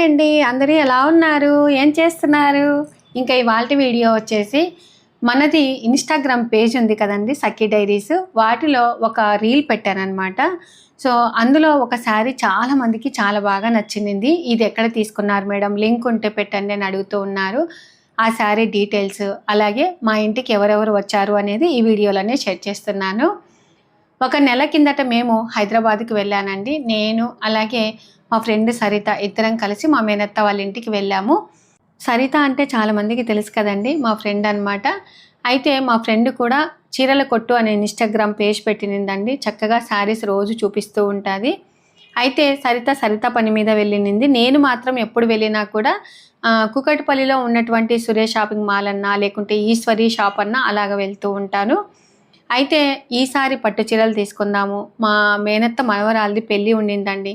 Hi అండి. అందరూ ఎలా ఉన్నారు? ఏం చేస్తున్నారు? ఇంకా ఇవాళ వీడియో వచ్చేసి మనది ఇన్స్టాగ్రామ్ పేజ్ ఉంది కదండి సఖీ డైరీస్. వాటిలో ఒక రీల్ పెట్టానమాట సో అందులో ఒక శారీ చాలామందికి చాలా బాగా నచ్చింది. ఇది ఎక్కడ తీసుకున్నారు మేడం? లింక్ ఉంటే పెట్టండి అని అడుగుతూ ఉన్నారు. ఆ శారీ డీటెయిల్స్. అలాగే మా ఇంటికి ఎవరెవరు వచ్చారు అనేది ఈ వీడియోలోనే షేర్ చేస్తున్నాను. ఒక నెల కిందట మేము హైదరాబాద్కి వెళ్ళానండి. నేను అలాగే మా ఫ్రెండ్ సరిత ఇద్దరం కలిసి మా మేనత్త వాళ్ళ ఇంటికి వెళ్ళాము. సరిత అంటే చాలామందికి తెలుసు కదండి మా ఫ్రెండ్ అన్నమాట. అయితే మా ఫ్రెండ్ కూడా చీరల కొట్టు అనే ఇన్స్టాగ్రామ్ పేజ్ పెట్టినిందండి. చక్కగా శారీస్ రోజు చూపిస్తూ ఉంటుంది. అయితే సరిత సరిత పని మీద వెళ్ళినింది. నేను మాత్రం ఎప్పుడు వెళ్ళినా కూడా కుకట్పల్లిలో ఉన్నటువంటి సురేష్ షాపింగ్ మాల్ అన్నా లేకుంటే ఈశ్వరి షాప్ అన్నా అలాగ వెళ్తూ ఉంటాను. అయితే ఈసారి పట్టు చీరలు తీసుకుందాము. మా మేనత్త మనవరాలది పెళ్ళి ఉండిందండి.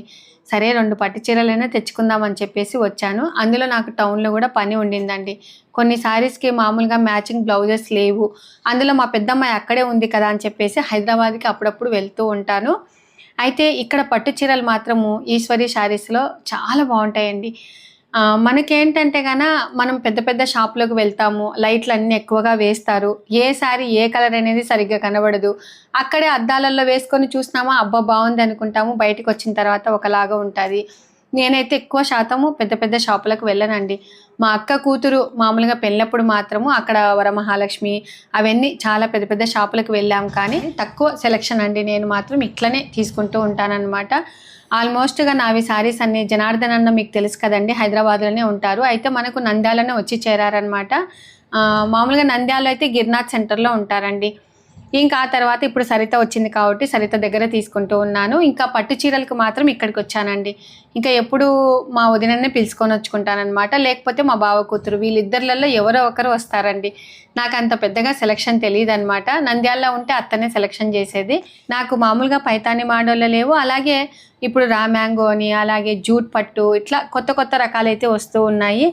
సరే రెండు పట్టు చీరలైనా తెచ్చుకుందామని చెప్పేసి వచ్చాను. అందులో నాకు టౌన్లో కూడా పని ఉండిందండి. కొన్ని శారీస్కి మామూలుగా మ్యాచింగ్ బ్లౌజెస్ లేవు. అందులో మా పెద్దమ్మాయి అక్కడే ఉంది కదా అని చెప్పేసి హైదరాబాద్కి అప్పుడప్పుడు వెళ్తూ ఉంటాను. అయితే ఇక్కడ పట్టు చీరలు మాత్రము ఈశ్వరి శారీస్లో చాలా బాగుంటాయండి. మనకేంటంటే గన మనం పెద్ద పెద్ద షాప్లోకి వెళ్తాము లైట్లు అన్నీ ఎక్కువగా వేస్తారు. ఏ శారీ ఏ కలర్ అనేది సరిగ్గా కనబడదు. అక్కడే అద్దాలలో వేసుకొని చూసినామా అబ్బా బాగుంది అనుకుంటాము బయటకు వచ్చిన తర్వాత ఒకలాగా ఉంటుంది. నేనైతే ఎక్కువ శాతము పెద్ద పెద్ద షాపులకు వెళ్ళనండి. మా అక్క కూతురు మామూలుగా పెళ్ళినప్పుడు మాత్రము అక్కడ వరమహాలక్ష్మి అవన్నీ చాలా పెద్ద పెద్ద షాపులకు వెళ్ళాం కానీ తక్కువ సెలెక్షన్ అండి. నేను మాత్రం ఇట్లనే తీసుకుంటూ ఉంటానన్నమాట. ఆల్మోస్ట్గా నావి సారీస్ అన్ని జనార్దన్ అన్న మీకు తెలుసు కదండి హైదరాబాద్లోనే ఉంటారు. అయితే మనకు నంద్యాలనే వచ్చి చేరారనమాట మామూలుగా నంద్యాలు అయితే గిర్నాథ్ సెంటర్లో ఉంటారండి. ఇంకా ఆ తర్వాత ఇప్పుడు సరిత వచ్చింది కాబట్టి సరిత దగ్గర తీసుకుంటూ ఉన్నాను. ఇంకా పట్టు చీరలకు మాత్రం ఇక్కడికి వచ్చానండి. ఇంకా ఎప్పుడు మా వదినన్నే పిలుచుకొని వచ్చుకుంటానమాట లేకపోతే మా బావ కూతురు వీళ్ళిద్దరిలలో ఎవరో ఒకరు వస్తారండి. నాకు అంత పెద్దగా సెలక్షన్ తెలియదు అనమాట నంద్యాలలో ఉంటే అత్తనే సెలక్షన్ చేసేది. నాకు మామూలుగా పైతాని మాడోళ్ళు లేవు. అలాగే ఇప్పుడు రా మ్యాంగో అని అలాగే జూట్ పట్టు ఇట్లా కొత్త కొత్త రకాలైతే వస్తూ ఉన్నాయి.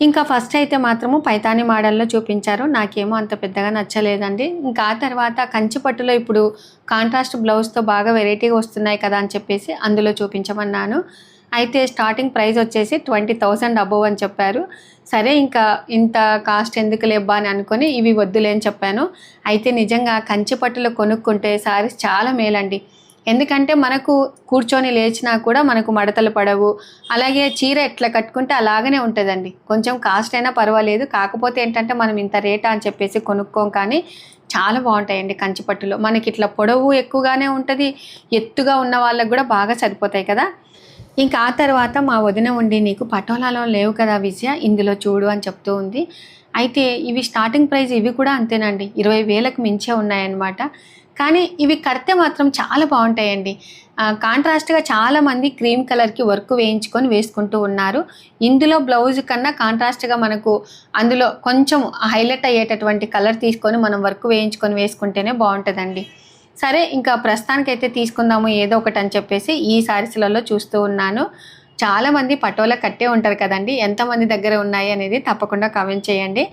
ఇంకా ఫస్ట్ అయితే మాత్రము పైతాని మోడల్లో చూపించారు. నాకేమో అంత పెద్దగా నచ్చలేదండి. ఇంకా ఆ తర్వాత కంచిపట్టులో ఇప్పుడు కాంట్రాస్ట్ బ్లౌజ్తో బాగా వెరైటీగా వస్తున్నాయి కదా అని చెప్పేసి అందులో చూపించమన్నాను. అయితే స్టార్టింగ్ ప్రైస్ వచ్చేసి ట్వంటీ థౌజండ్ అబోవ్ అని చెప్పారు. సరే ఇంకా ఇంత కాస్ట్ ఎందుకు లేబ్బా అని అనుకొని ఇవి వద్దులే అని చెప్పాను. అయితే నిజంగా కంచిపట్టులో కొనుక్కుంటే సారీస్ చాలా మేలండి. ఎందుకంటే మనకు కూర్చొని లేచినా కూడా మనకు మడతలు పడవు. అలాగే చీర ఎట్లా కట్టుకుంటే అలాగనే ఉంటుందండి. కొంచెం కాస్ట్ అయినా పర్వాలేదు. కాకపోతే ఏంటంటే మనం ఇంత రేటా అని చెప్పేసి కొనుక్కోం కానీ చాలా బాగుంటాయండి కంచిపట్టులో. మనకి ఇట్లా పొడవు ఎక్కువగానే ఉంటుంది. ఎత్తుగా ఉన్న వాళ్ళకు కూడా బాగా సరిపోతాయి కదా. ఇంకా ఆ తర్వాత మా వదిన ఉండి నీకు పటోలాలో లేవు కదా విజయ ఇందులో చూడు అని చెప్తూ ఉంది. అయితే ఇవి స్టార్టింగ్ ప్రైస్ ఇవి కూడా అంతేనండి. ఇరవై వేలకు మించే ఉన్నాయన్నమాట. కానీ ఇవి కడితే మాత్రం చాలా బాగుంటాయండి. కాంట్రాస్ట్గా చాలామంది క్రీమ్ కలర్కి వర్క్ వేయించుకొని వేసుకుంటూ ఉన్నారు. ఇందులో బ్లౌజ్ కన్నా కాంట్రాస్ట్గా మనకు అందులో కొంచెం హైలైట్ అయ్యేటటువంటి కలర్ తీసుకొని మనం వర్క్ వేయించుకొని వేసుకుంటేనే బాగుంటుందండి. సరే ఇంకా ప్రస్తుతానికైతే తీసుకుందాము ఏదో ఒకటి అని చెప్పేసి ఈ సారీస్లలో చూస్తూ ఉన్నాను. చాలామంది పటోలా కట్టే ఉంటారు కదండి. ఎంతమంది దగ్గర ఉన్నాయి అనేది తప్పకుండా కామెంట్ చేయండి.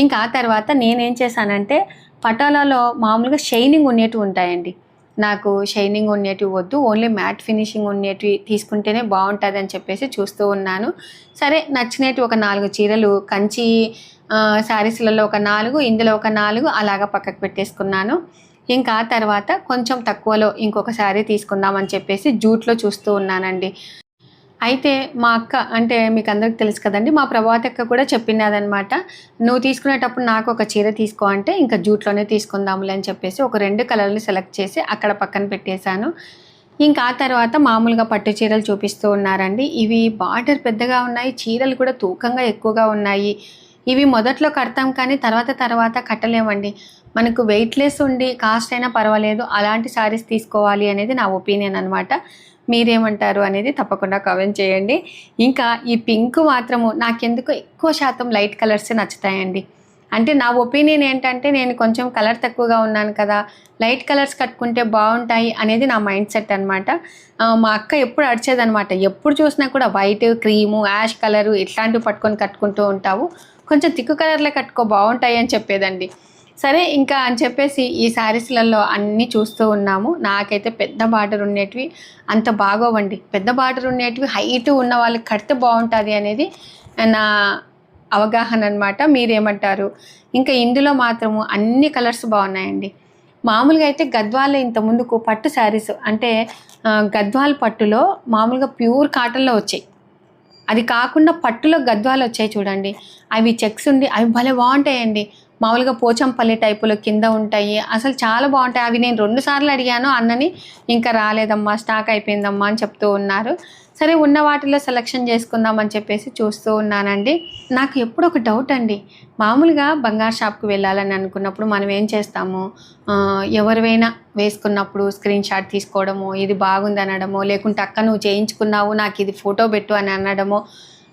ఇంకా ఆ తర్వాత నేనేం చేశానంటే పటాలలో మామూలుగా షైనింగ్ ఉండేటివి ఉంటాయండి. నాకు షైనింగ్ ఉండేటివి వద్దు ఓన్లీ మ్యాట్ ఫినిషింగ్ ఉండేటివి తీసుకుంటేనే బాగుంటుంది అని చెప్పేసి చూస్తూ ఉన్నాను. సరే నచ్చినట్టు ఒక నాలుగు చీరలు కంచి శారీస్లలో ఒక నాలుగు ఇందులో ఒక నాలుగు అలాగా పక్కకు పెట్టేసుకున్నాను. ఇంకా తర్వాత కొంచెం తక్కువలో ఇంకొక శారీ తీసుకుందామని చెప్పేసి జూట్లో చూస్తూ ఉన్నానండి. అయితే మా అక్క అంటే మీకు అందరికి తెలుసు కదండి మా ప్రభాత అక్క కూడా చెప్పినదనమాట నువ్వు తీసుకునేటప్పుడు నాకు ఒక చీర తీసుకో అంటే ఇంకా జూట్లోనే తీసుకుందాములే అని చెప్పేసి ఒక రెండు కలర్లు సెలెక్ట్ చేసి అక్కడ పక్కన పెట్టేశాను. ఇంకా ఆ తర్వాత మామూలుగా పట్టు చీరలు చూపిస్తూ ఉన్నారండి. ఇవి బార్డర్ పెద్దగా ఉన్నాయి చీరలు కూడా తూకంగా ఎక్కువగా ఉన్నాయి. ఇవి మొదట్లో కడతాం కానీ తర్వాత తర్వాత కట్టలేమండి. మనకు వెయిట్లెస్ ఉండి కాస్ట్ అయినా పర్వాలేదు అలాంటి శారీస్ తీసుకోవాలి అనేది నా ఒపీనియన్ అనమాట మీరేమంటారు అనేది తప్పకుండా కామెంట్ చేయండి. ఇంకా ఈ పింక్ మాత్రము నాకెందుకు ఎక్కువ శాతం లైట్ కలర్సే నచ్చుతాయండి. అంటే నా ఒపీనియన్ ఏంటంటే నేను కొంచెం కలర్ తక్కువగా ఉన్నాను కదా లైట్ కలర్స్ కట్టుకుంటే బాగుంటాయి అనేది నా మైండ్ సెట్ అనమాట మా అక్క ఎప్పుడు అడిచేదనమాట ఎప్పుడు చూసినా కూడా వైట్ క్రీము యాష్ కలరు ఇట్లాంటివి పట్టుకొని కట్టుకుంటూ ఉంటావు. కొంచెం తిక్కు కలర్లో కట్టుకో బాగుంటాయి అని చెప్పేదండి. సరే ఇంకా అని చెప్పేసి ఈ శారీస్లలో అన్నీ చూస్తూ ఉన్నాము. నాకైతే పెద్ద బార్డర్ ఉండేటివి అంత బాగోవండి. పెద్ద బార్డర్ ఉండేటివి హైట్ ఉన్న వాళ్ళకి కడితే బాగుంటుంది అనేది నా అవగాహన అనమాట మీరేమంటారు? ఇంకా ఇందులో మాత్రము అన్ని కలర్స్ బాగున్నాయండి. మామూలుగా అయితే గద్వాలే ఇంత ముందుకు పట్టు శారీస్ అంటే గద్వాల పట్టులో మామూలుగా ప్యూర్ కాటన్లో వచ్చాయి. అది కాకుండా పట్టులో గద్వాలు వచ్చాయి చూడండి. అవి చెక్స్ ఉండి అవి భలే బాగుంటాయండి. మామూలుగా పోచంపల్లి టైపులో కింద ఉంటాయి. అసలు చాలా బాగుంటాయి. అవి నేను రెండు సార్లు అడిగాను. అన్నని ఇంకా రాలేదమ్మా స్టాక్ అయిపోయిందమ్మా అని చెప్తూ ఉన్నారు. సరే ఉన్న వాటిలో సెలెక్షన్ చేసుకుందామని చెప్పేసి చూస్తూ ఉన్నానండి. నాకు ఎప్పుడు ఒక డౌట్ అండి. మామూలుగా బంగారు షాప్కి వెళ్ళాలని అనుకున్నప్పుడు మనం ఏం చేస్తాము? ఎవరివైనా వేసుకున్నప్పుడు స్క్రీన్ షాట్ తీసుకోవడము ఇది బాగుంది అనడమో లేకుంటే అక్క నువ్వు చేయించుకున్నావు నాకు ఇది ఫోటో పెట్టు అని అనడమో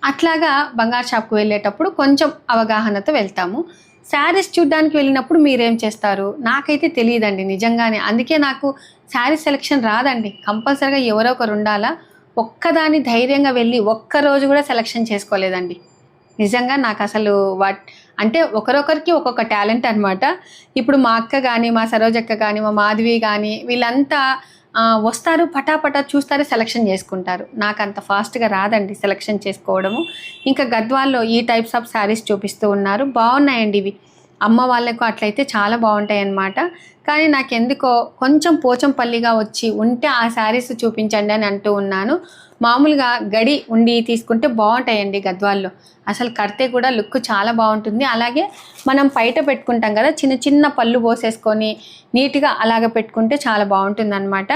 అట్లాగా బంగారు షాప్కి వెళ్ళేటప్పుడు కొంచెం అవగాహనతో వెళ్తాము. శారీస్ చూడ్డానికి వెళ్ళినప్పుడు మీరేం చేస్తారు? నాకైతే తెలియదండి నిజంగానే. అందుకే నాకు శారీ సెలెక్షన్ రాదండి. కంపల్సరీగా ఎవరో ఒకరు ఉండాలా? ఒక్కదాన్ని ధైర్యంగా వెళ్ళి ఒక్క రోజు కూడా సెలెక్షన్ చేసుకోలేదండి. నిజంగా నాకు అసలు వాట్ అంటే ఒకరొకరికి ఒక్కొక్క టాలెంట్ అనమాట ఇప్పుడు మా అక్క కానీ మా సరోజక్క కానీ మా మాధవి కానీ వీళ్ళంతా వస్తారు పటాపటా చూస్తారు సెలెక్షన్ చేసుకుంటారు. నాకు అంత ఫాస్ట్గా రాదండి సెలక్షన్ చేసుకోవడము. ఇంకా గద్వాల్లో ఈ టైప్స్ ఆఫ్ శారీస్ చూపిస్తూ ఉన్నారు. బాగున్నాయండి ఇవి. అమ్మ వాళ్ళకు అట్లయితే చాలా బాగుంటాయి అన్నమాట కానీ నాకు ఎందుకో కొంచెం పోచంపల్లిగా వచ్చి ఉంటే ఆ శారీస్ చూపించండి అని అంటూ ఉన్నాను. మామూలుగా గడి ఉండి తీసుకుంటే బాగుంటాయండి గద్వాల్లో. అసలు కడితే కూడా లుక్ చాలా బాగుంటుంది. అలాగే మనం బయట పెట్టుకుంటాం కదా చిన్న చిన్న పళ్ళు పోసేసుకొని నీట్గా అలాగ పెట్టుకుంటే చాలా బాగుంటుంది అనమాట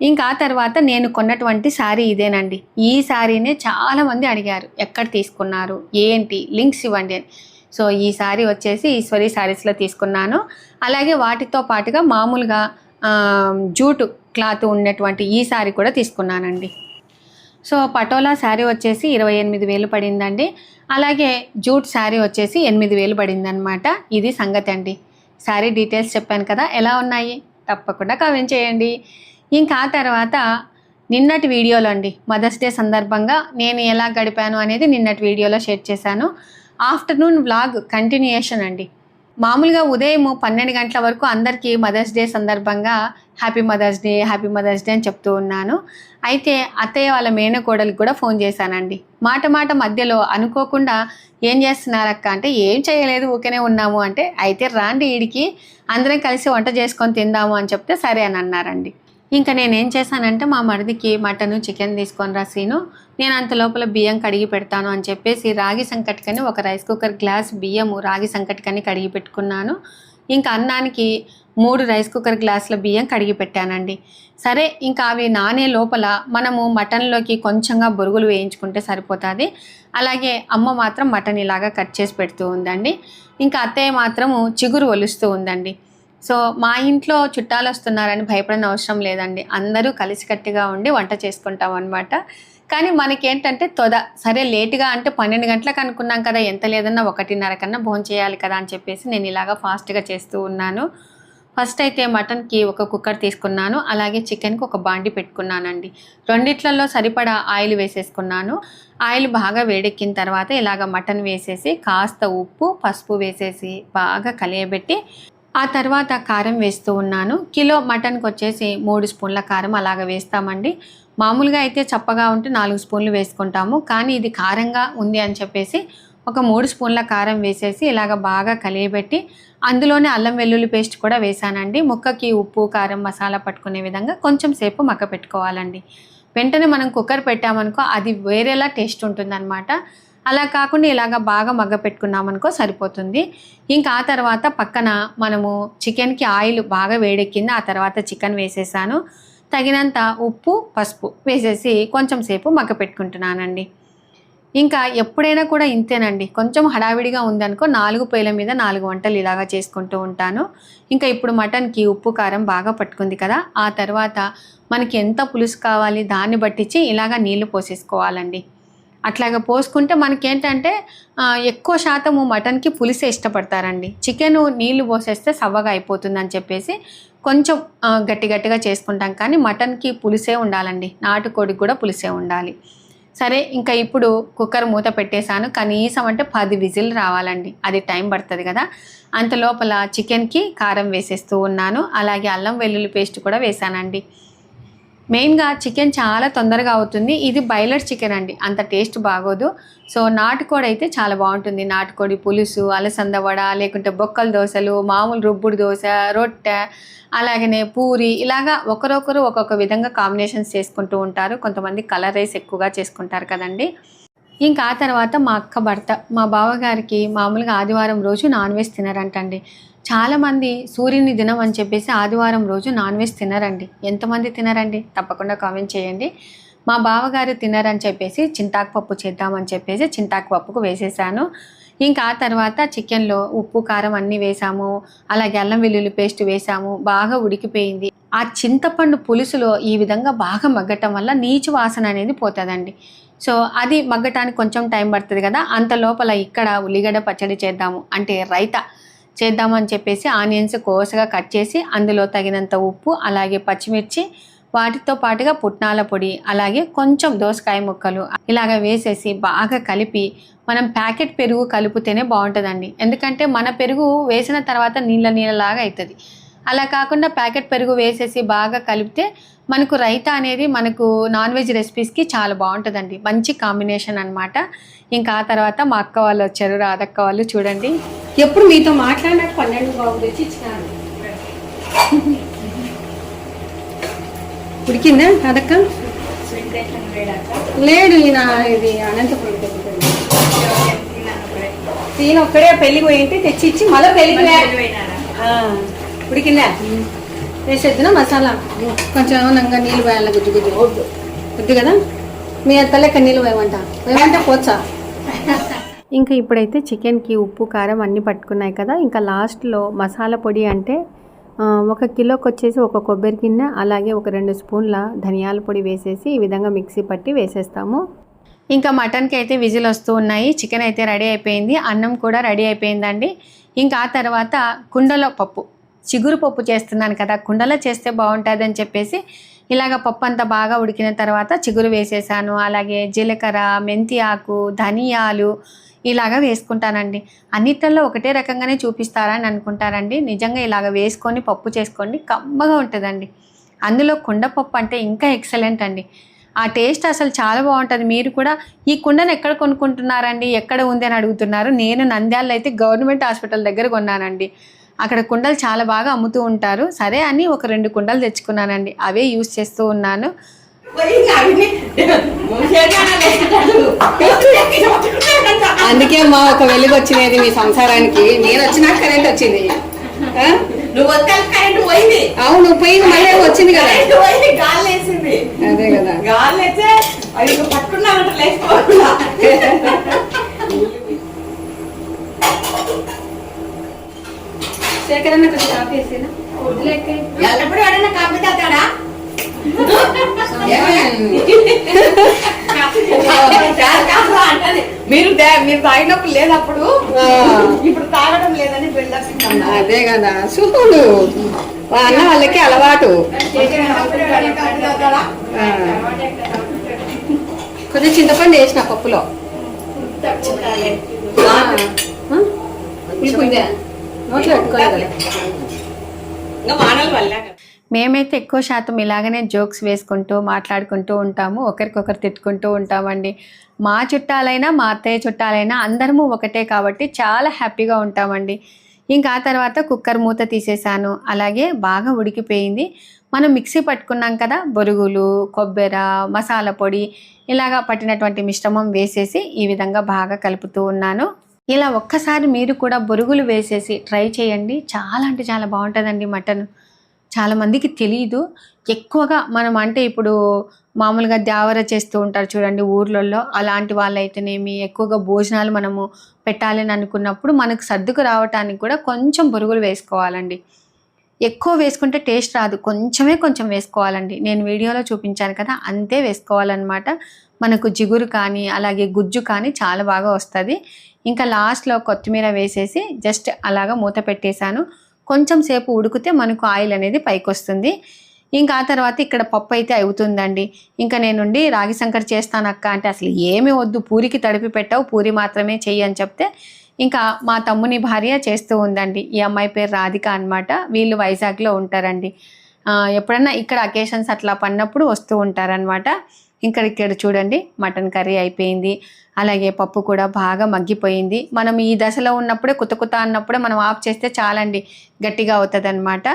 ఇంకా తర్వాత నేను కొన్నటువంటి శారీ ఇదేనండి. ఈ శారీనే చాలామంది అడిగారు ఎక్కడ తీసుకున్నారు ఏంటి లింక్స్ ఇవ్వండి అని. సో ఈ శారీ వచ్చేసి ఈశ్వరి శారీస్లో తీసుకున్నాను. అలాగే వాటితో పాటుగా మామూలుగా జూటు క్లాత్ ఉన్నటువంటి ఈ శారీ కూడా తీసుకున్నానండి. సో పటోలా శారీ వచ్చేసి ఇరవై ఎనిమిది వేలు పడిందండి. అలాగే జూట్ శారీ వచ్చేసి ఎనిమిది వేలు పడిందనమాట ఇది సంగతి అండి. శారీ డీటెయిల్స్ చెప్పాను కదా ఎలా ఉన్నాయి? తప్పకుండా కామెంట్ చేయండి. ఇంకా తర్వాత నిన్నటి వీడియోలో అండి మదర్స్ డే సందర్భంగా నేను ఎలా గడిపాను అనేది నిన్నటి వీడియోలో షేర్ చేశాను. ఆఫ్టర్నూన్ వ్లాగ్ కంటిన్యూయేషన్ అండి. మామూలుగా ఉదయం పన్నెండు గంటల వరకు అందరికీ మదర్స్ డే సందర్భంగా happy mother's day happy mother's day అని చెప్తూ ఉన్నాను. అయితే అత్తయ్య వాళ్ళ మేనకోడలికి కూడా ఫోన్ చేశానండి. మాట మాట మధ్యలో అనుకోకుండా ఏం చేస్తున్నారక్క అంటే ఏం చేయలేదు ఊకనే ఉన్నాము. అంటే అయితే రాండి ఈడికి అందరం కలిసి వంట చేసుకొని తిందాము అని చెప్తే సరే అని అన్నారండి. ఇంకా నేను ఏం చేశానంటే మా మరిదికి మటను చికెన్ తీసుకొని రా సీను. నేను అంత లోపల బియ్యం కడిగి పెడతాను అని చెప్పేసి రాగి సంకటికని ఒక రైస్ కుక్కర్ గ్లాస్ బియ్యము రాగి సంకటికని కడిగి పెట్టుకున్నాను. ఇంకా అన్నానికి మూడు రైస్ కుక్కర్ గ్లాసుల బియ్యం కడిగి పెట్టానండి. సరే ఇంకా అవి నానే లోపల మనము మటన్లోకి కొంచెంగా బొరుగులు వేయించుకుంటే సరిపోతుంది. అలాగే అమ్మ మాత్రం మటన్ ఇలాగా కట్ చేసి పెడుతూ ఉందండి. ఇంకా అత్తయ్య మాత్రము చిగురు ఒలుస్తూ ఉందండి. సో మా ఇంట్లో చుట్టాలు వస్తున్నారని భయపడిన అవసరం లేదండి. అందరూ కలిసికట్టుగా ఉండి వంట చేసుకుంటాం అనమాట కానీ మనకేంటంటే తొద సరే లేటుగా అంటే పన్నెండు గంటలకు అనుకున్నాం కదా ఎంత లేదన్నా ఒకటిన్నర కన్నా భోజనం చేయాలి కదా అని చెప్పేసి నేను ఇలాగా ఫాస్ట్గా చేస్తూ ఉన్నాను. ఫస్ట్ అయితే మటన్కి ఒక కుక్కర్ తీసుకున్నాను అలాగే చికెన్కి ఒక బాండి పెట్టుకున్నానండి. రెండిట్లలో సరిపడా ఆయిల్ వేసేసుకున్నాను. ఆయిల్ బాగా వేడెక్కిన తర్వాత ఇలాగ మటన్ వేసేసి కాస్త ఉప్పు పసుపు వేసేసి బాగా కలియబెట్టి ఆ తర్వాత కారం వేస్తూ ఉన్నాను. కిలో మటన్కి వచ్చేసి మూడు స్పూన్ల కారం అలాగ వేస్తామండి. మామూలుగా అయితే చప్పగా ఉంటే నాలుగు స్పూన్లు వేసుకుంటాము. కానీ ఇది కారంగా ఉంది అని చెప్పేసి ఒక మూడు స్పూన్ల కారం వేసేసి ఇలాగ బాగా కలియబెట్టి అందులోనే అల్లం వెల్లుల్లి పేస్ట్ కూడా వేసానండి. ముక్కకి ఉప్పు కారం మసాలా పట్టుకునే విధంగా కొంచెం సేపు మక్క పెట్టుకోవాలండి. వెంటనే మనం కుక్కర్ పెట్టామనుకో అది వేరేలా టేస్ట్ ఉంటుందన్నమాట. అలా కాకుండా ఇలాగ బాగా మగ్గ పెట్టుకున్నామనుకో సరిపోతుంది. ఇంకా ఆ తర్వాత పక్కన మనము చికెన్కి ఆయిల్ బాగా వేడెక్కింది ఆ తర్వాత చికెన్ వేసేసాను. తగినంత ఉప్పు పసుపు వేసేసి కొంచెం సేపు మగ్గ పెట్టుకుంటున్నానండి. ఇంకా ఎప్పుడైనా కూడా ఇంతేనండి. కొంచెం హడావిడిగా ఉందనుకో నాలుగు పొయ్యిల మీద నాలుగు వంటలు ఇలాగా చేసుకుంటూ ఉంటాను. ఇంకా ఇప్పుడు మటన్కి ఉప్పు కారం బాగా పట్టుకుంది కదా ఆ తర్వాత మనకి ఎంత పులుసు కావాలి దాన్ని బట్టించి ఇలాగా నీళ్ళు పోసేసుకోవాలండి. అట్లాగా పోసుకుంటే మనకేంటంటే ఎక్కువ శాతము మటన్కి పులిసే ఇష్టపడతారండి. చికెన్ నీళ్ళు పోసేస్తే సవ్వగా అయిపోతుంది అని చెప్పేసి కొంచెం గట్టి గట్టిగా చేసుకుంటాం. కానీ మటన్కి పులిసే ఉండాలండి. నాటుకోడికి కూడా పులిసే ఉండాలి. సరే ఇంకా ఇప్పుడు కుక్కర్ మూత పెట్టేశాను. కనీసం అంటే పది విజిల్ రావాలండి. అది టైం పడుతుంది కదా. అంత లోపల చికెన్కి కారం వేసేస్తూ ఉన్నాను. అలాగే అల్లం వెల్లుల్లి పేస్ట్ కూడా వేసానండి మెయిన్గా చికెన్ చాలా తొందరగా అవుతుంది. ఇది బైలర్ చికెన్ అండి. అంత టేస్ట్ బాగోదు. సో నాటుకోడి అయితే చాలా బాగుంటుంది. నాటుకోడి పులుసు అలసంద వడ లేకుంటే బొక్కల దోశలు మామూలు రుబ్బుడు దోశ రొట్టె అలాగనే పూరి ఇలాగా ఒకరొకరు ఒక్కొక్క విధంగా కాంబినేషన్స్ చేసుకుంటూ ఉంటారు. కొంతమంది కలర్ రైస్ ఎక్కువగా చేసుకుంటారు కదండి. ఇంకా ఆ తర్వాత మా అక్క భర్త మా బావగారికి మామూలుగా ఆదివారం రోజు నాన్ వెజ్ తినరంటండి. చాలామంది సూర్యుని దినం అని చెప్పేసి ఆదివారం రోజు నాన్ వెజ్ తినరండి. ఎంతమంది తినరండి? తప్పకుండా కామెంట్ చేయండి. మా బావగారు తినరని చెప్పేసి చింతాకు పప్పు చేద్దామని చెప్పేసి చింతాకు పప్పుకు వేసేసాను. ఇంకా ఆ తర్వాత చికెన్లో ఉప్పు కారం అన్నీ వేసాము. అలాగే అల్లం వెల్లుల్లి పేస్ట్ వేసాము. బాగా ఉడికిపోయింది. ఆ చింతపండు పులుసులో ఈ విధంగా బాగా మగ్గటం వల్ల నీచు వాసన అనేది పోతుందండి. సో అది మగ్గటానికి కొంచెం టైం పడుతుంది కదా అంత లోపల ఇక్కడ ఉల్లిగడ్డ పచ్చడి చేద్దాము. అంటే రైతా చేద్దామని చెప్పేసి ఆనియన్స్ కోసగా కట్ చేసి అందులో తగినంత ఉప్పు అలాగే పచ్చిమిర్చి వాటితో పాటుగా పుట్నాల పొడి అలాగే కొంచెం దోసకాయ ముక్కలు ఇలాగ వేసేసి బాగా కలిపి మనం ప్యాకెట్ పెరుగు కలిపితేనే బాగుంటుందండి. ఎందుకంటే మన పెరుగు వేసిన తర్వాత నీళ్ళ నీళ్ళలాగా అవుతుంది అలా కాకుండా ప్యాకెట్ పెరుగు వేసేసి బాగా కలిపితే మనకు రైతా అనేది మనకు నాన్ వెజ్ రెసిపీస్కి చాలా బాగుంటుందండి. మంచి కాంబినేషన్ అన్నమాట. ఇంకా ఆ తర్వాత మా అక్క వాళ్ళు వచ్చారు రాధక్క వాళ్ళు చూడండి. ఎప్పుడు మీతో మాట్లాడినాక పన్నెండు బాబు తెచ్చి ఇచ్చినారు. ఉడికిందా రాధక్క లేడు ఈయన ఇది అనంతపురం ఈయన ఒక్కడే పెళ్ళికి పోయింటే తెచ్చి ఇచ్చి మళ్ళీ పెళ్ళికి ఉడికిందా? వేసేద్దునా మసాలా? కొంచెం నంగా నీళ్ళు పోయాలి గుజ్జు గుజ్జు. వద్దు కదా? మీ అత్త లెక్క నీళ్ళు పోయమంట. పోయమంటే పోచ్చా? ఇంకా ఇప్పుడైతే చికెన్కి ఉప్పు కారం అన్నీ పట్టుకున్నాయి కదా. ఇంకా లాస్ట్లో మసాలా పొడి అంటే ఒక కిలోకి వచ్చేసి ఒక కొబ్బరి గిన్నె అలాగే ఒక రెండు స్పూన్ల ధనియాల పొడి వేసేసి ఈ విధంగా మిక్సీ పట్టి వేసేస్తాము. ఇంకా మటన్కి అయితే విజిల్ వస్తూ ఉన్నాయి. చికెన్ అయితే రెడీ అయిపోయింది. అన్నం కూడా రెడీ అయిపోయిందండి. ఇంకా ఆ తర్వాత కుండలో పప్పు. చిగురు పప్పు చేస్తున్నాను కదా. కుండలో చేస్తే బాగుంటుంది అని చెప్పేసి ఇలాగ పప్పు అంతా బాగా ఉడికిన తర్వాత చిగురు వేసేసాను. అలాగే జీలకర్ర మెంతి ఆకు ధనియాలు ఇలాగ వేసుకుంటానండి. అన్నిటిల్లో ఒకటే రకంగానే చూపిస్తారా అని అనుకుంటారండి. నిజంగా ఇలాగ వేసుకొని పప్పు చేసుకోండి కమ్మగా ఉంటుందండి. అందులో కుండ పప్పు అంటే ఇంకా ఎక్సలెంట్ అండి. ఆ టేస్ట్ అసలు చాలా బాగుంటుంది. మీరు కూడా ఈ కుండను ఎక్కడ కొనుక్కుంటున్నారండి? ఎక్కడ ఉంది అని అడుగుతున్నారు. నేను నంద్యాలలో అయితే గవర్నమెంట్ హాస్పిటల్ దగ్గర కొన్నానండి. అక్కడ కుండలు చాలా బాగా అమ్ముతూ ఉంటారు. సరే అని ఒక రెండు కుండలు తెచ్చుకున్నానండి. అవే యూస్ చేస్తూ ఉన్నాను. అందుకే మా ఒక వెలుగు వచ్చినది మీ సంసారానికి. నేను వచ్చినా కరెంట్ వచ్చింది. ఆ? నువ్వు వస్తే కరెంట్ పోయింది. అవును పోయింది మళ్ళీ వచ్చింది కదా. పోయింది గాలి వేసింది అదే కదా. గాలి వేస్తే అది ఇంకా పట్టుకున్నామంట లేకపోకుండా శేఖరన్న కొంచెం కాఫీ వేసేనా? ఎల్లప్పుడు ఎవడన్నా కాపీ తాతాడా మీరు మీరు తాగినప్పుడు లేదప్పుడు ఆ. ఇప్పుడు తాగడం లేదని అదే కదా చూడు అన్న వాళ్ళకి అలవాటు. కొంచెం చింతపండు వేసిన పప్పులో? పులుపుందా? నోట్లో పెట్టుకోలేదు ఇంకా మానలు వల్ల మేమైతే ఎక్కువ శాతం ఇలాగనే జోక్స్ వేసుకుంటూ మాట్లాడుకుంటూ ఉంటాము ఒకరికొకరు తిట్టుకుంటూ ఉంటామండి. మా చుట్టాలైనా మా అత్తయ్య చుట్టాలైనా అందరము ఒకటే కాబట్టి చాలా హ్యాపీగా ఉంటామండి. ఇంకా ఆ తర్వాత కుక్కర్ మూత తీసేసాను. అలాగే బాగా ఉడికిపోయింది. మనం మిక్సీ పట్టుకున్నాం కదా బొరుగులు కొబ్బెర మసాలా పొడి ఇలాగా పట్టినటువంటి మిశ్రమం వేసేసి ఈ విధంగా బాగా కలుపుతూ ఉన్నాను. ఇలా ఒక్కసారి మీరు కూడా బొరుగులు వేసేసి ట్రై చేయండి. చాలా అంటే చాలా బాగుంటుందండి మటన్. చాలామందికి తెలియదు ఎక్కువగా మనం అంటే ఇప్పుడు మామూలుగా దేవర చేస్తూ ఉంటారు చూడండి ఊర్లలో అలాంటి వాళ్ళైతేనేమి ఎక్కువగా భోజనాలు మనము పెట్టాలని అనుకున్నప్పుడు మనకు సర్దుకు రావటానికి కూడా కొంచెం పురుగులు వేసుకోవాలండి. ఎక్కువ వేసుకుంటే టేస్ట్ రాదు. కొంచెమే కొంచెం వేసుకోవాలండి. నేను వీడియోలో చూపించాను కదా అంతే వేసుకోవాలన్నమాట. మనకు జిగురు కానీ అలాగే గుజ్జు కానీ చాలా బాగా వస్తుంది. ఇంకా లాస్ట్లో కొత్తిమీర వేసేసి జస్ట్ అలాగా మూత పెట్టేశాను. కొంచెం సేపు ఉడికితే మనకు ఆయిల్ అనేది పైకి వస్తుంది ఇంకా ఆ తర్వాత ఇక్కడ పప్పు అయితే అవుతుందండి. ఇంకా నేనుండి రాగి సంకటి చేస్తాను అక్క అంటే అసలు ఏమి వద్దు. పూరికి తడిపి పెట్టావు పూరి మాత్రమే చెయ్యి అని చెప్తే ఇంకా మా తమ్ముని భార్య చేస్తూ ఉందండి. ఈ అమ్మాయి పేరు రాధిక అన్నమాట. వీళ్ళు వైజాగ్లో ఉంటారండి. ఎప్పుడన్నా ఇక్కడ అకేషన్స్ అట్లా పడినప్పుడు వస్తూ ఉంటారనమాట ఇంకా ఇక్కడ చూడండి మటన్ కర్రీ అయిపోయింది. అలాగే పప్పు కూడా బాగా మగ్గిపోయింది. మనం ఈ దశలో ఉన్నప్పుడే కుత కుత అన్నప్పుడే మనం ఆఫ్ చేస్తే చాలండి గట్టిగా అవుతుంది అనమాట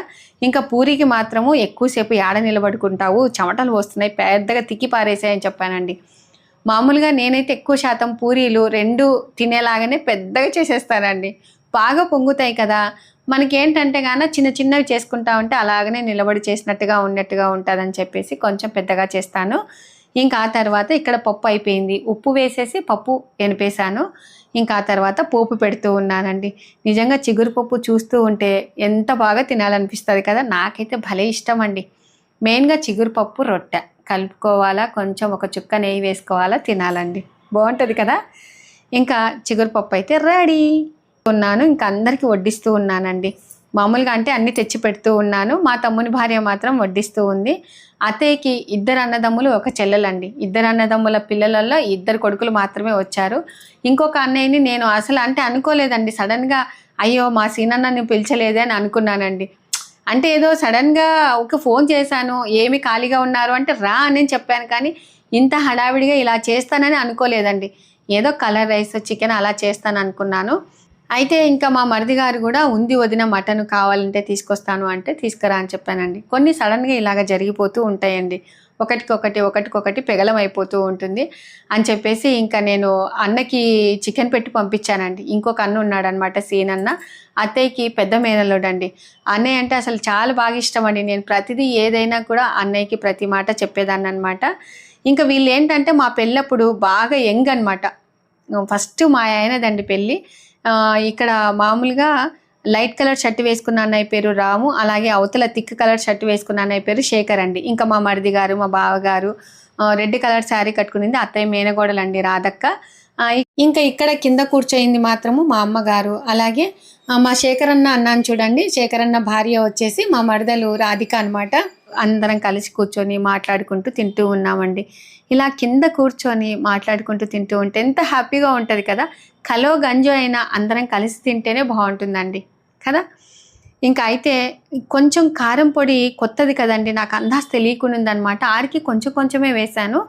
ఇంకా పూరికి మాత్రము ఎక్కువసేపు ఏడ నిలబడుకుంటావు? చెమటలు వస్తున్నాయి పెద్దగా తిక్కి పారేసాయని చెప్పానండి. మామూలుగా నేనైతే ఎక్కువ శాతం పూరీలు రెండు తినేలాగానే పెద్దగా చేసేస్తానండి. బాగా పొంగుతాయి కదా. మనకేంటంటే గాన చిన్న చిన్నవి చేసుకుంటా ఉంటే అలాగనే నిలబడి చేసినట్టుగా ఉన్నట్టుగా ఉంటుందని చెప్పేసి కొంచెం పెద్దగా చేస్తాను. ఇంకా ఆ తర్వాత ఇక్కడ పప్పు అయిపోయింది. ఉప్పు వేసేసి పప్పు ఎనిపేశాను ఇంకా ఆ తర్వాత పోపు పెడుతూ ఉన్నానండి. నిజంగా చిగురు పప్పు చూస్తూ ఉంటే ఎంత బాగా తినాలనిపిస్తుంది కదా? నాకైతే భలే ఇష్టం అండి మెయిన్గా చిగురు పప్పు రొట్టె. కలుపుకోవాలా? కొంచెం ఒక చుక్క నెయ్యి వేసుకోవాలా? తినాలండి. బాగుంటుంది కదా? ఇంకా చిగురు పప్పు అయితే రెడీ. ఉన్నాను. ఇంకా అందరికీ వడ్డిస్తూ ఉన్నానండి. మామూలుగా అంటే అన్ని తెచ్చి పెడుతూ ఉన్నాను. మా తమ్ముని భార్య మాత్రం వడ్డిస్తూ ఉంది. అత్తయ్యకి ఇద్దరు అన్నదమ్ములు ఒక చెల్లెలండి. ఇద్దరు అన్నదమ్ముల పిల్లలలో ఇద్దరు కొడుకులు మాత్రమే వచ్చారు. ఇంకొక అన్నయ్యని నేను అసలు అంటే అనుకోలేదండి. సడన్గా అయ్యో మా సీనన్నని పిలిచలేదే అని అనుకున్నానండి. అంటే ఏదో సడన్గా ఒక ఫోన్ చేశాను. ఏమి ఖాళీగా ఉన్నారు? అంటే రా అని చెప్పాను. కానీ ఇంత హడావిడిగా ఇలా చేస్తానని అనుకోలేదండి. ఏదో కలర్ రైస్ చికెన్ అలా చేస్తాను అనుకున్నాను. అయితే ఇంకా మా మరిది గారు కూడా ఉంది వదిన మటన్ కావాలంటే తీసుకొస్తాను అంటే తీసుకురా అని చెప్పానండి. కొన్ని సడన్గా ఇలాగ జరిగిపోతూ ఉంటాయండి. ఒకటికొకటి ఒకటికొకటి పెగలం అయిపోతూ ఉంటుంది అని చెప్పేసి ఇంకా నేను అన్నకి చికెన్ పెట్టి పంపించానండి. ఇంకొక అన్న ఉన్నాడనమాట సీన్ అన్న అత్తయ్యకి పెద్ద మేనల్లోడండి. అన్నయ్య అంటే అసలు చాలా బాగా ఇష్టం అండి నేను ప్రతిదీ ఏదైనా కూడా అన్నయ్యకి ప్రతి మాట చెప్పేదాన్ని అనమాట ఇంకా వీళ్ళు ఏంటంటే మా పెళ్ళప్పుడు బాగా యంగ్ అనమాట ఫస్ట్ మా ఆయనదండి పెళ్ళి. ఇక్కడ మామూలుగా లైట్ కలర్ షర్ట్ వేసుకున్న అన్నయ్య పేరు రాము అలాగే అవతల థిక్ కలర్ షర్ట్ వేసుకున్న అన్నయ్య పేరు శేఖర్ అండి. ఇంకా మా మరిది గారు మా బావగారు రెడ్ కలర్ శారీ కట్టుకునింది అత్తయ్య మేనగోడలు అండి రాధక్క. ఇంకా ఇక్కడ కింద కూర్చోయింది మాత్రము మా అమ్మగారు. అలాగే మా మా శేఖరన్న అన్నాను చూడండి శేఖరన్న భార్య వచ్చేసి మా మరదలు రాధిక అన్నమాట. అందరం కలిసి కూర్చొని మాట్లాడుకుంటూ తింటూ ఉన్నామండి. ఇలా కింద కూర్చొని మాట్లాడుకుంటూ తింటూ ఉంటే ఎంత హ్యాపీగా ఉంటుంది కదా. కలో గంజో అయినా అందరం కలిసి తింటేనే బాగుంటుందండి. కదా. ఇంకా అయితే కొంచెం కారం పొడి కొత్తది కదండి. నాకు అందాజ తెలియకుండిందనమాట ఆరికి కొంచెం కొంచెమే వేశాను.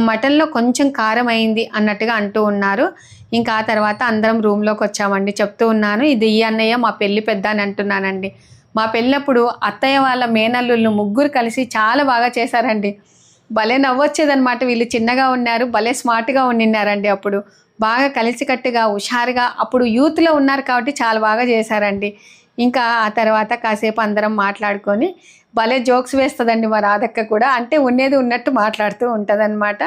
మటన్లో కొంచెం కారం అయింది అన్నట్టుగా అంటూ ఉన్నారు. ఇంకా ఆ తర్వాత అందరం రూమ్లోకి వచ్చామండి. చెప్తూ ఉన్నాను ఇది ఈ అన్నయ్య మా పెళ్ళి పెద్ద అని అంటున్నానండి. మా పెళ్ళప్పుడు అత్తయ్య వాళ్ళ మేనల్లుళ్ళు ముగ్గురు కలిసి చాలా బాగా చేశారండి. భలే నవ్వొచ్చేదనమాట వీళ్ళు చిన్నగా ఉన్నారు భలే స్మార్ట్గా ఉండినారండి అప్పుడు. బాగా కలిసికట్టుగా హుషారుగా అప్పుడు యూత్లో ఉన్నారు కాబట్టి చాలా బాగా చేశారండి. ఇంకా ఆ తర్వాత కాసేపు అందరం మాట్లాడుకొని భలే జోక్స్ వేస్తుందండి మా రాధక్క కూడా. అంటే ఉండేది ఉన్నట్టు మాట్లాడుతూ ఉంటుందన్నమాట.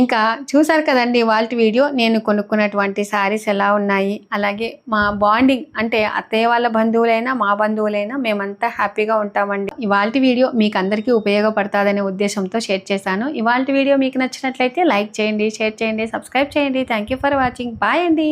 ఇంకా చూసారు కదండి వాళ్ళ వీడియో? నేను కొనుక్కున్నటువంటి శారీస్ ఎలా ఉన్నాయి? అలాగే మా బాండింగ్ అంటే అత్తయ్య వాళ్ళ బంధువులైనా మా బంధువులైనా మేమంతా హ్యాపీగా ఉంటామండి. ఇవాళ వీడియో మీకు అందరికీ ఉపయోగపడుతుందనే ఉద్దేశంతో షేర్ చేశాను. ఇవాళ వీడియో మీకు నచ్చినట్లయితే లైక్ చేయండి షేర్ చేయండి సబ్స్క్రైబ్ చేయండి. Thank you for watching. Bye అండి.